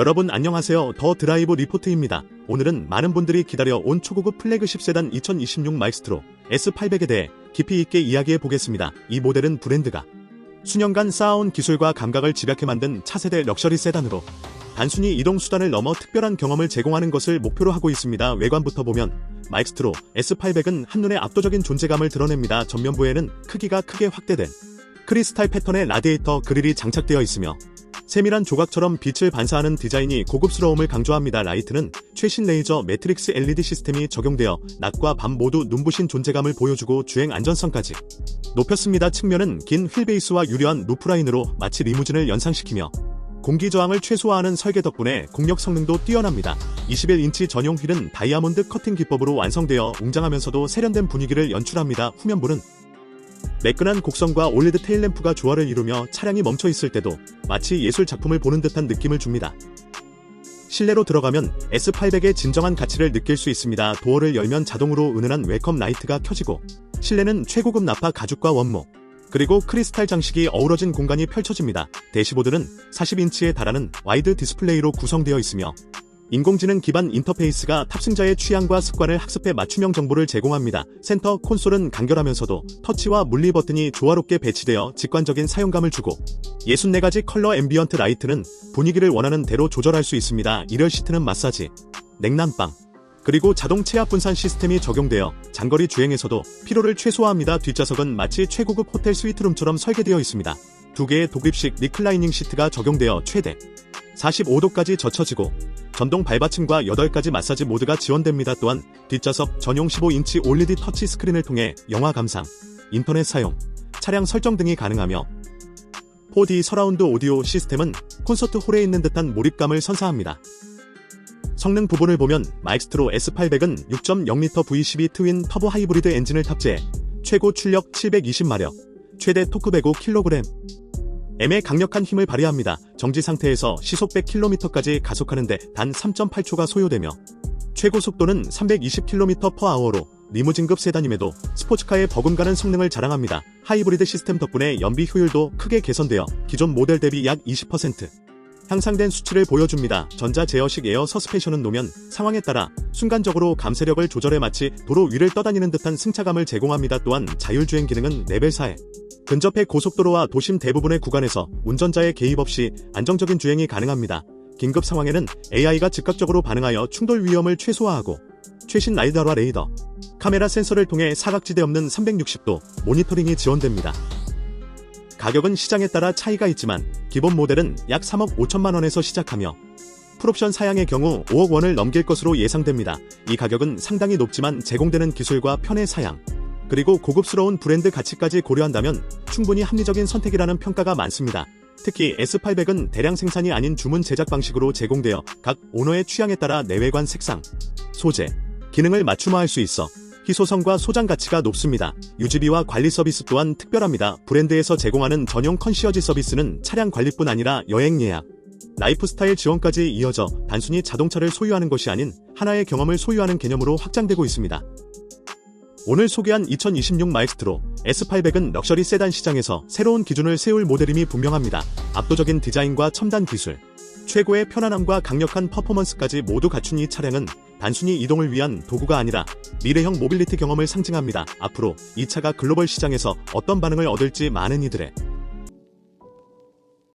여러분 안녕하세요. 더 드라이브 리포트입니다. 오늘은 많은 분들이 기다려 온 초고급 플래그십 세단 2026 마이스트로 S800에 대해 깊이 있게 이야기해 보겠습니다. 이 모델은 브랜드가 수년간 쌓아온 기술과 감각을 집약해 만든 차세대 럭셔리 세단으로 단순히 이동 수단을 넘어 특별한 경험을 제공하는 것을 목표로 하고 있습니다. 외관부터 보면 마이스트로 S800은 한눈에 압도적인 존재감을 드러냅니다. 전면부에는 크기가 크게 확대된 크리스탈 패턴의 라디에이터 그릴이 장착되어 있으며 세밀한 조각처럼 빛을 반사하는 디자인이 고급스러움을 강조합니다. 라이트는 최신 레이저 매트릭스 LED 시스템이 적용되어 낮과 밤 모두 눈부신 존재감을 보여주고 주행 안전성까지 높였습니다. 측면은 긴 휠베이스와 유려한 루프라인으로 마치 리무진을 연상시키며 공기 저항을 최소화하는 설계 덕분에 공력 성능도 뛰어납니다. 21인치 전용 휠은 다이아몬드 커팅 기법으로 완성되어 웅장하면서도 세련된 분위기를 연출합니다. 후면부는 매끈한 곡선과 올레드 테일램프가 조화를 이루며 차량이 멈춰 있을 때도 마치 예술 작품을 보는 듯한 느낌을 줍니다. 실내로 들어가면 S800의 진정한 가치를 느낄 수 있습니다. 도어를 열면 자동으로 은은한 웰컴 라이트가 켜지고 실내는 최고급 나파 가죽과 원목 그리고 크리스탈 장식이 어우러진 공간이 펼쳐집니다. 대시보드는 40인치에 달하는 와이드 디스플레이로 구성되어 있으며 인공지능 기반 인터페이스가 탑승자의 취향과 습관을 학습해 맞춤형 정보를 제공합니다. 센터 콘솔은 간결하면서도 터치와 물리 버튼이 조화롭게 배치되어 직관적인 사용감을 주고 64가지 컬러 앰비언트 라이트는 분위기를 원하는 대로 조절할 수 있습니다. 일열 시트는 마사지, 냉난방, 그리고 자동 체압 분산 시스템이 적용되어 장거리 주행에서도 피로를 최소화합니다. 뒷좌석은 마치 최고급 호텔 스위트룸처럼 설계되어 있습니다. 두 개의 독립식 리클라이닝 시트가 적용되어 최대 45도까지 젖혀지고 전동 발받침과 8가지 마사지 모드가 지원됩니다. 또한 뒷좌석 전용 15인치 올리드 터치 스크린을 통해 영화 감상, 인터넷 사용, 차량 설정 등이 가능하며 4D 서라운드 오디오 시스템은 콘서트 홀에 있는 듯한 몰입감을 선사합니다. 성능 부분을 보면 마이스트로 S800은 6.0L V12 트윈 터보 하이브리드 엔진을 탑재해 최고 출력 720마력, 최대 토크 105kg, M의 강력한 힘을 발휘합니다. 정지 상태에서 시속 100km까지 가속하는데 단 3.8초가 소요되며 최고 속도는 320km/h로 리무진급 세단임에도 스포츠카의 버금가는 성능을 자랑합니다. 하이브리드 시스템 덕분에 연비 효율도 크게 개선되어 기존 모델 대비 약 20% 향상된 수치를 보여줍니다. 전자 제어식 에어 서스펜션은 노면 상황에 따라 순간적으로 감쇄력을 조절해 마치 도로 위를 떠다니는 듯한 승차감을 제공합니다. 또한 자율주행 기능은 레벨 4에 근접해 고속도로와 도심 대부분의 구간에서 운전자의 개입 없이 안정적인 주행이 가능합니다. 긴급 상황에는 AI가 즉각적으로 반응하여 충돌 위험을 최소화하고 최신 라이다와 레이더, 카메라 센서를 통해 사각지대 없는 360도 모니터링이 지원됩니다. 가격은 시장에 따라 차이가 있지만 기본 모델은 약 3억 5천만 원에서 시작하며 풀옵션 사양의 경우 5억 원을 넘길 것으로 예상됩니다. 이 가격은 상당히 높지만 제공되는 기술과 편의 사양, 그리고 고급스러운 브랜드 가치까지 고려한다면 충분히 합리적인 선택이라는 평가가 많습니다. 특히 S800은 대량 생산이 아닌 주문 제작 방식으로 제공되어 각 오너의 취향에 따라 내외관 색상, 소재, 기능을 맞춤화할 수 있어 희소성과 소장 가치가 높습니다. 유지비와 관리 서비스 또한 특별합니다. 브랜드에서 제공하는 전용 컨시어지 서비스는 차량 관리뿐 아니라 여행 예약, 라이프스타일 지원까지 이어져 단순히 자동차를 소유하는 것이 아닌 하나의 경험을 소유하는 개념으로 확장되고 있습니다. 오늘 소개한 2026 마이스트로 S800은 럭셔리 세단 시장에서 새로운 기준을 세울 모델임이 분명합니다. 압도적인 디자인과 첨단 기술, 최고의 편안함과 강력한 퍼포먼스까지 모두 갖춘 이 차량은 단순히 이동을 위한 도구가 아니라 미래형 모빌리티 경험을 상징합니다. 앞으로 이 차가 글로벌 시장에서 어떤 반응을 얻을지 많은 이들의